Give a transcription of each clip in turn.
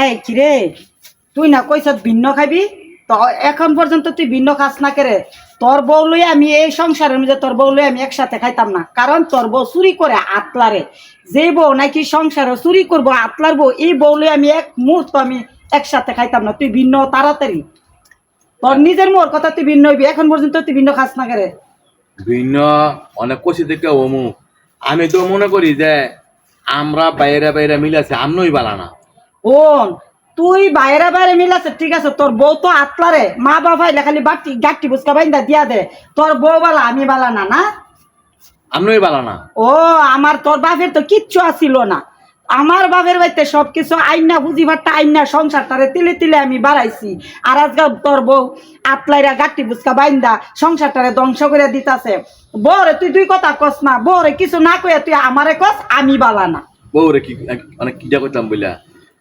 এই, কিরে? তুই না কইস ভিন্ন খাবি তো এখন পর্যন্ত তুই ভিন্ন খাস না কেরে? তোর বউ লই আমি এই সংসারের মধ্যে তোর বউ লই আমি একসাথে খাইতাম না। কারণ তোর বউ চুরি করে আতলারে। যে বউ নাকি সংসারে চুরি করব, আতলার বউ, এই বউ লই আমি এক মুহূর্ত আমি একসাথে খাইতাম না। তুই ভিন্ন, তাড়াতাড়ি। তোর নিজের মোর কথা তুই ভিন্ন হইবি। এখন পর্যন্ত তুই ভিন্ন খাস না কেরে? ভিন্ন? অনেক কষি থেকে ওমু আমি তো মনে করি যে আমরা বাইরে বাইরে মিলাছি, আমনই বালা না। ওন তুই বাইরে বাইরে মিলাছে ঠিক আছে তোর বউ তো আতলারে মা বাবা খালি বাটি গাটি বুসকা বাইন্দা দিয়া দে তোর বউ বালা আমি বালা না না? আমনই বালা না। ও আমার তোর বাপের তো কিচ্ছু আসিল না। আমার বাপের বাড়িতে সবকিছু আইনা বুঝিবারটা আইনা সংসারটারে তিলে তিলে আমি বাড়াইছি। আর আজকে তোর বউ আতলাইরা গাটি বুসকা বাইন্দা সংসারটারে ধ্বংস করে দিতাছে। বরে তুই দুই কথা কস না বরে কিছু না কইয়া তুই আমারে কস আমি বালা না। বউরে কি অনেক কিটা করতাম বইলা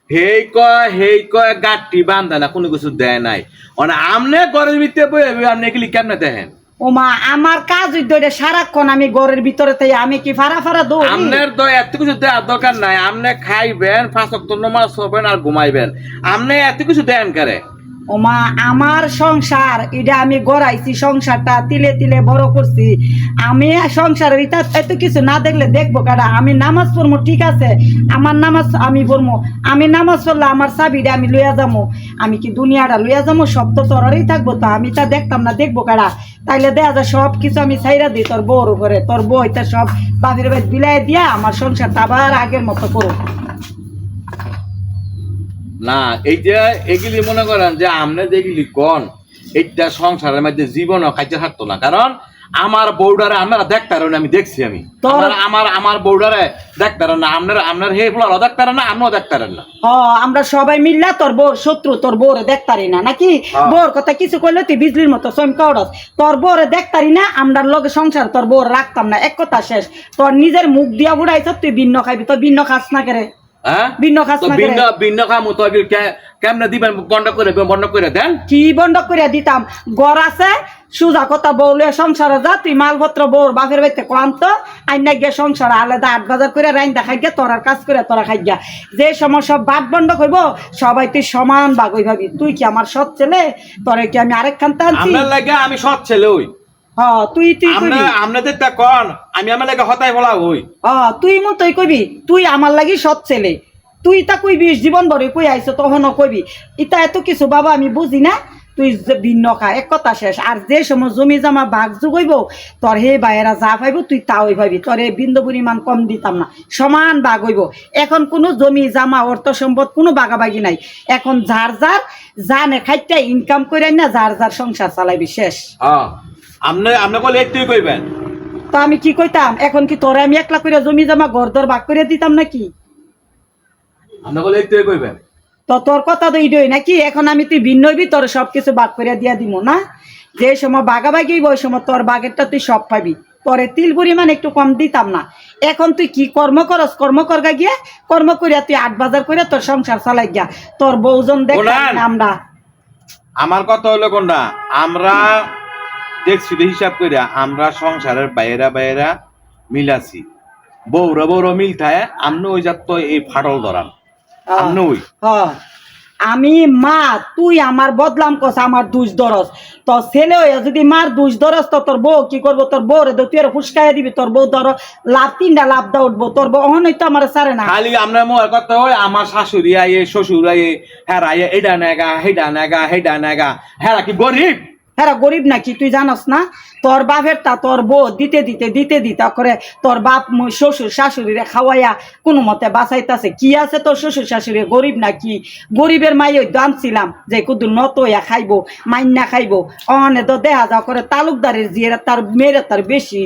হেই কয় হেই কয় গাটি বান্ধা না কোনো কিছু দেয় নাই। মানে আমনে ঘরের ভিতরে বই আপনি এগুলি কেমনে দেখেন? ওমা আমার কাজ ধরে সারাক্ষণ আমি ঘরের ভিতরে তাই আমি কি ফারা ফারা দৌড়ি? আমনের তো এত কিছু দেওয়ার দরকার নাই। আমনে খাইবেন ফাঁসক তো নমাজ হবেন আর ঘুমাইবেন। আমনে এত কিছু দেন কারে? ওমা, আমার সংসার, এটা আমি গড়াইছি, সংসারটা তিলে তিলে বড় করছি। আমি সংসারের ইটা এত কিছু না দেখলে দেখব কারা আমি নামাজ পড়ব ঠিক আছে? আমার নামাজ আমি পড়ব আমি নামাজ পড়লে আমার চাবিটা আমি লইয়া যাব আমি কি দুনিয়াটা লইয়া যাব সব তো তোরারই থাকব তো, আমি তা দেখতাম না, দেখব কারা তাইলে দেখা যায় সব কিছু আমি ছাইরা দিই তোর বউর উপরে। তোর বউ এটা সব বাপের বাড়ি বিলাই দিয়া আমার সংসারটা আবার আগের মতো করো না এই যে এগুলি মনে করেন যে আপনি যেগুলি কন এইটা সংসারের মধ্যে জীবনও খাইতে থাকতো না। কারণ আমার বৌডারে আপনারা দেখতারেন আমি দেখছি আমি। আমার আমার বৌডারে দেখতারেন না আপনার আপনার হে ফুলারও দেখতারেন না আপনিও দেখতারেন না। হ আমরা সবাই মিললা তোর বোর শত্রু তোর বোরে দেখতারি না। নাকি? হ্যাঁ। বোর কথা কিছু করলে তুই বিজলির মতো চমকা উড়াস তোর বোরে দেখতারি না আমরা লগে সংসার তোর বোর রাখতাম না এক কথা শেষ। তোর নিজের মুখ দিয়া বুড়াইছ তুই ভিন্ন খাইবি তোর ভিন্ন খাস না করে। ভিন্ন খাস তো না ভিন্ন ভিন্ন খামু তো কেমনে দিবেন বন্ধ করে বন্ধ করে দেন? কি বন্ধ করে দিতাম? গড় আছে সুজা কথা বউলে সংসারে যা তুই মালপত্র বউর বাপের বাড়িতে আইনা গিয়ে সংসার আলাদা আট বাজার করে রাইন দেখাই গিয়া তোরার কাজ করে তোরা খাই গিয়া। যে সময় সব বাদ বন্ধ করব সবাই তুই সমান বাগই ভাবি। তুই কি আমার সৎ ছেলে? তোরে কি আমি আরেক খান আমি সৎ ছেলে ওই হ তুই তুই আমরা তা কন আমি আমার লাগে হতাই বলা ওই হ তুই মো তুই কইবি? তুই আমার লাগি সৎ ছেলে। তুই তা কইবি জীবন ভরে কই আইছো তখনও কইবি। ইতা এত কিছু বাবা আমি বুঝি না। তুই যে ভিন্ন খা এক কথা শেষ। আর যে সময় জমি জমা ভাগ যোগাইব তোর হে বাইরা যা পাইব তুই তা ওই ভাবি তোর এ বিন্দু পরিমাণ কম দিতাম না। সমান ভাগ হইব। এখন কোনো জমি জামা অর্থ সম্পদ কোনো বাগাবাগি নাই। এখন যার যার জানে খাইটা ইনকাম করে না যার যার সংসার চালাইবি শেষ। হ্যাঁ। আপনি আপনি বলে একটুই কইবেন। তো আমি কি কইতাম? এখন কি তোরে আমি একলা করে জমি জমা ঘর দর ভাগ করে দিতাম নাকি? আপনি বলে একটুই কইবেন। তো তোর কথা তো ইডই নাকি? এখন আমি তুই ভিন্ন হইবি তোর সব কিছু বাগ করে দিয়া দিব না? যে সময় বাগাবাগি ওই সময় তোর বাগেরটা তুই সব পাবি। পরে তিল পরিমাণ একটু কম দিতাম না। এখন তুই কি কর্ম করস? কর্ম করগা গিয়া কর্ম করিয়া তুই আট বাজার করিয়া তোর সংসার চালাই গিয়া। তোর বউজন দেখ আমরা আমার কথা হলো কোনটা আমরা তো হিসাব করিয়া আমরা সংসারের বাইরা বাইরা মিলাছি। বৌরা বৌরা মিল থাকে আমনে ওই যাত এই ফাটল ধরান। আমনে ওই। হ আমি মা তুই আমার বদলাম কস আমার দুষ দরস তো ছেলে হইয়া যদি মার দুষ দরস তো তোর বউ কি করব? তোর বউ রে তুই আর ফুসকাইয়া দিবি তোর বউ ধর। লাভ তিনটা লাভ দা উঠবো। তোর বউ অহনই তো আমার সারে না। খালি আমরা মোর কথা ওই আমার শাশুড়ি আইয়ে শ্বশুর আইয়ে হ্যাঁ আইয়ে এটা নেগা হেডা নেগা হেডা নেগা। হ্যাঁ কি গরিব? হ্যাঁ গরিব নাকি তুই জানস না? তোর বাপের তা তোর বউ দিতে দিতে দিতে দিতে করে তোর বাপ শ্বশুর শাশুড়িরে খাওয়াইয়া কোনো মতে বাঁচাইতাছে। কি আছে তোর শ্বশুর শাশুড়ি? গরিব নাকি? গরিবের মাই ওই দামছিলাম যে কুদু নত হইয়া খাইবো মাইন্না খাইবো। অনে তো দেহা যা করে তালুকদারের জিয়েরা তার মেয়েরা তার বেশি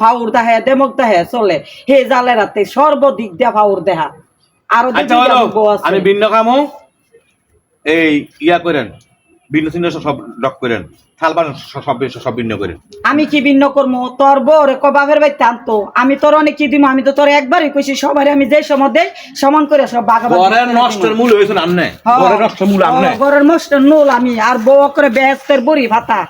ভাউর দেহে দেমক দেহে চলে। হে জালে রাতে সর্বদিক দিয়া ভাউর দেহা। আরও আচ্ছা। আমি ভিন্ন খামো? এই ইয়া করেন। ভিন্ন ছিন্ন সব ডক করেন। থাল বান সব সব ভিন্ন করেন। আমি কি ভিন্ন করব তোর বউ রে কবাবের তান তো আমি তোর অনেক কি দিব আমি তো তোর একবারই কইছি সবার আমি যে সময় দেই সমান করে সব বাগাবাগি ঘরের নষ্টের। মূল হয়েছেন আমনে। ঘরের নষ্টের মূল আমনে হ্যাঁ, ঘরের নষ্ট নূল আমি। আর বউ করে বেহেস্তের বড়ি ভাতা।